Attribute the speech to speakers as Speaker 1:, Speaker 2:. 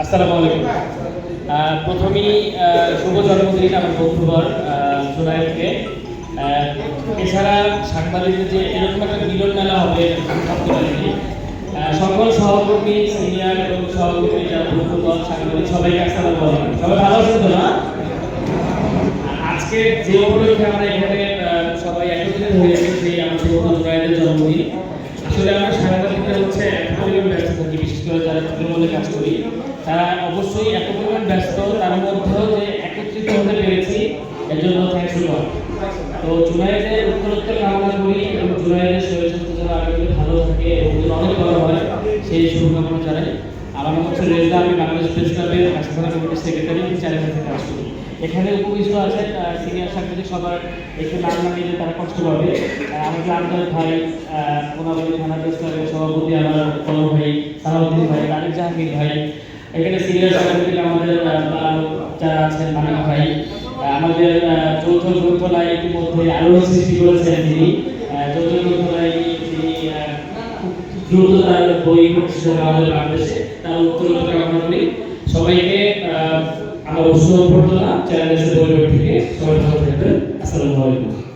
Speaker 1: আসসালামু আলাইকুম। প্রথমেই শুভ জন্মদিন আমার বন্ধুবর জুনায়েদকে। এছাড়া সাংবাদিকদের যে এরকম একটা মিলন মেলা হবে সকল সহকর্মী, সিনিয়র এবং সহকর্মী যারা বন্ধুবর সাংবাদিক, সবাইকে আসসালামু সবাই ভালো আছেন তো না? আজকে যে উপলক্ষে আমরা এখানে সবাই একত্রিত হয়েছি, সেই আমার জন্মদিন। আসলে আমরা করে যারা তৃণমূলে কাজ করি, তারা অবশ্যই এত পরিমাণ ব্যস্ত, তার মধ্যেও যে একত্রিত হতে পেরেছি, এর জন্য থ্যাংকস টু গড তো জুনাইদের উত্তরোত্তর কামনা করি এবং জুনাইদের শরীর স্বাস্থ্য যেন আগামী ভালো থাকে এবং অনেক বড় হয়, সেই শুভকামনা জানাই। আমার নাম হচ্ছে রেজা আমি বাংলাদেশ প্রেস ক্লাবের ব্যবস্থাপনা কমিটির সেক্রেটারি চারের কাছে কাজ করি। এখানে উপবিষ্ট আছে সিনিয়র সাংবাদিক সবার, একটু নাম না নিলে তারা কষ্ট পাবে। আমাদের আন্তর ভাই কোনাবাড়ি থানা প্রেস ক্লাবের সভাপতি, আমার বড় ভাই সালাউদ্দিন ভাই আরিফ জাহাঙ্গীর ভাই? এখানে সিনিয়র সাংবাদিক আমাদের যারা আছেন মানিক ভাই আমাদের যৌথ গ্রন্থনায় ইতিমধ্যে আলোড়ন সৃষ্টি করেছেন তিনি। যৌথ গ্রন্থনায় তিনি দ্রুত তার বই প্রকাশিত আমাদের বাংলাদেশে। তার উত্তর কামনা করি। সবাইকে আমার অভ্যর্থনা চ্যানেলের বই থেকে সবাই ভালো থাকবেন। আসসালামু আলাইকুম।